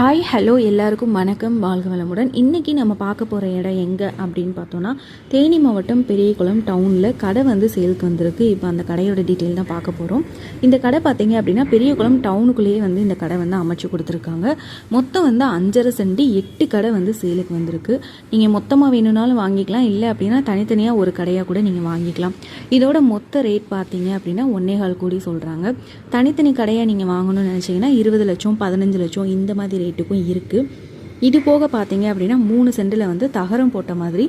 Hi hello எல்லாருக்கும் வணக்கம். வாழ்க வளமுடன். இன்றைக்கி நம்ம பார்க்க போகிற இடம் எங்கே அப்படின்னு பார்த்தோன்னா தேனி மாவட்டம் பெரியகுளம் டவுனில் கடை வந்து சேலுக்கு வந்திருக்கு. இப்போ அந்த கடையோட டீட்டெயில் தான் பார்க்க போகிறோம் இந்த கடை பார்த்தீங்க அப்படின்னா பெரியகுளம் டவுனுக்குள்ளேயே வந்து இந்த கடை வந்து அமைச்சு கொடுத்துருக்காங்க. மொத்தம் வந்து அஞ்சரை சென்டி எட்டு கடை வந்து சேலுக்கு வந்திருக்கு. நீங்கள் மொத்தமாக வேணும்னாலும் வாங்கிக்கலாம். இல்லை அப்படின்னா தனித்தனியாக ஒரு கடையாக கூட நீங்கள் வாங்கிக்கலாம். இதோட மொத்த ரேட் பார்த்தீங்க அப்படின்னா ஒன்னே கால் கோடி சொல்கிறாங்க தனித்தனி கடையாக நீங்கள் வாங்கணும்னு நினச்சிங்கன்னா இருபது லட்சம் பதினஞ்சு லட்சம் இந்த மாதிரி ரேட்டுக்கும் இருக்குது இது போக பார்த்தீங்க அப்படின்னா மூணு சென்டில் வந்து தகரம் போட்ட மாதிரி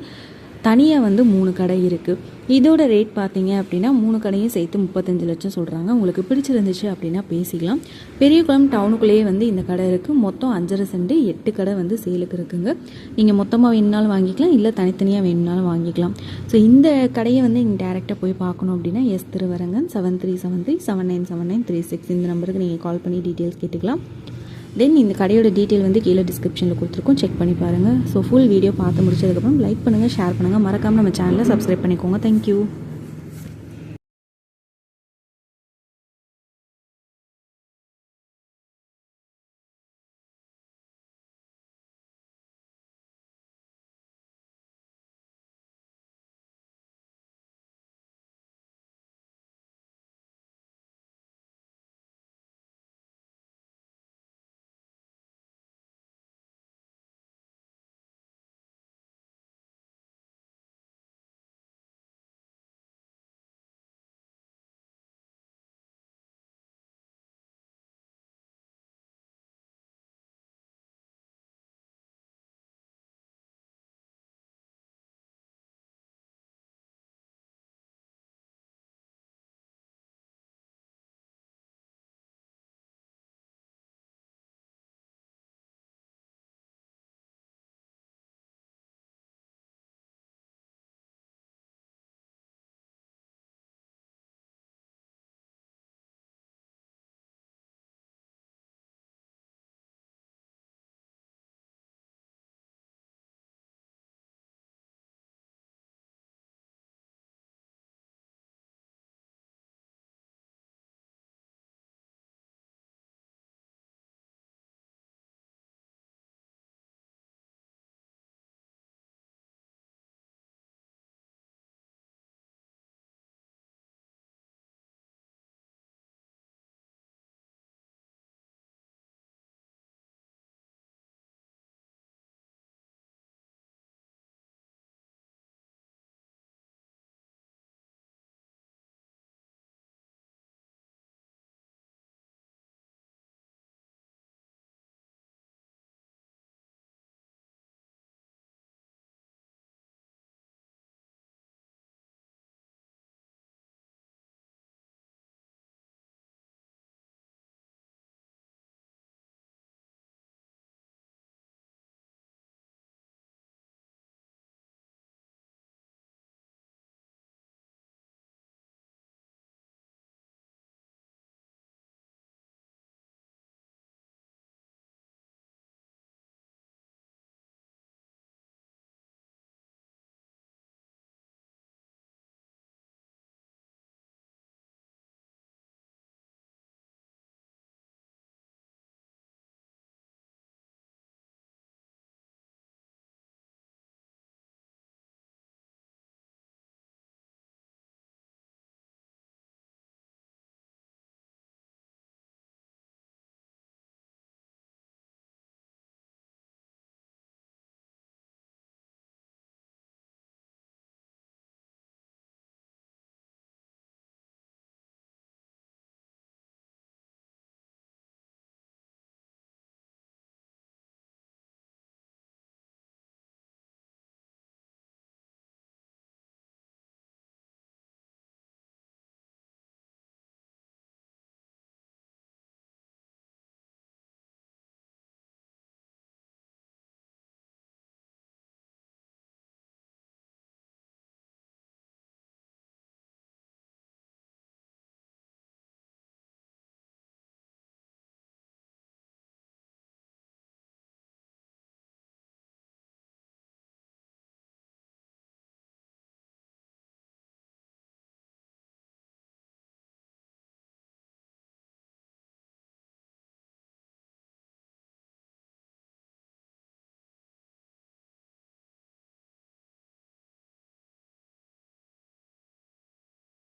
தனியாக வந்து மூணு கடை இருக்குது இதோட ரேட் பார்த்தீங்க அப்படின்னா மூணு கடையும் சேர்த்து முப்பத்தஞ்சு லட்சம் சொல்கிறாங்க உங்களுக்கு பிடிச்சிருந்துச்சு அப்படின்னா பேசிக்கலாம். பெரியகுளம் டவுனுக்குள்ளேயே வந்து இந்த கடை இருக்குது மொத்தம் அஞ்சரை செண்டு எட்டு கடை வந்து சேலுக்கு இருக்குங்க. நீங்கள் மொத்தமாக வேணுனாலும் வாங்கிக்கலாம் இல்லை தனித்தனியாக வேணுனாலும் வாங்கிக்கலாம். ஸோ இந்த கடையை வந்து நீங்கள் டேரெக்டாக போய் பார்க்கணும் அப்படின்னா S Thiruvarangan seven three seven three seven nine seven nine three six இந்த நம்பருக்கு நீங்கள் கால் பண்ணி டீட்டெயில்ஸ் கேட்டுக்கலாம். தென் இந்த கடையோட டீட்டெயில் வந்து கீழே டிஸ்கிரிப்ஷனில் கொடுத்துருக்கோம். செக் பண்ணி பாருங்கள் ஸோ ஃபுல் வீடியோ பார்த்து முடிச்சதுக்கப்புறம் லைக் பண்ணுங்கள் ஷேர் பண்ணுங்கள் மறக்காமல் நம்ம சேனலை சப்ஸ்கிரைப் பண்ணிக்கோங்க. தேங்க்யூ